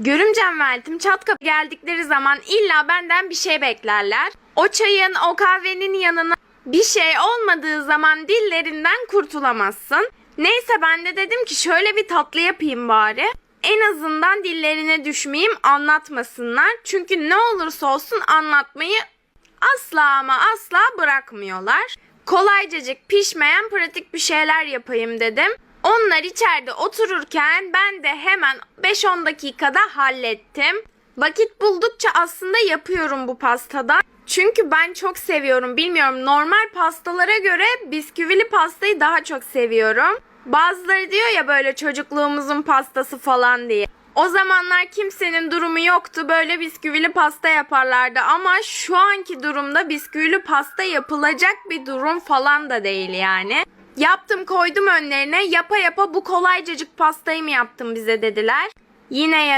Görümcem ve Eltim çat kapı geldikleri zaman illa benden bir şey beklerler. O çayın, o kahvenin yanına bir şey olmadığı zaman dillerinden kurtulamazsın. Neyse ben de dedim ki şöyle bir tatlı yapayım bari. En azından dillerine düşmeyeyim anlatmasınlar. Çünkü ne olursa olsun anlatmayı asla ama asla bırakmıyorlar. Kolaycacık pişmeyen pratik bir şeyler yapayım dedim. Onlar içeride otururken ben de hemen 5-10 dakikada hallettim. Vakit buldukça aslında yapıyorum bu pastada. Çünkü ben çok seviyorum. Bilmiyorum normal pastalara göre bisküvili pastayı daha çok seviyorum. Bazıları diyor ya böyle çocukluğumuzun pastası falan diye. O zamanlar kimsenin durumu yoktu. Böyle bisküvili pasta yaparlardı ama şu anki durumda bisküvili pasta yapılacak bir durum falan da değil yani. Yaptım koydum önlerine. Yapa yapa bu kolaycacık pastayı mı yaptın bize dediler. Yine yara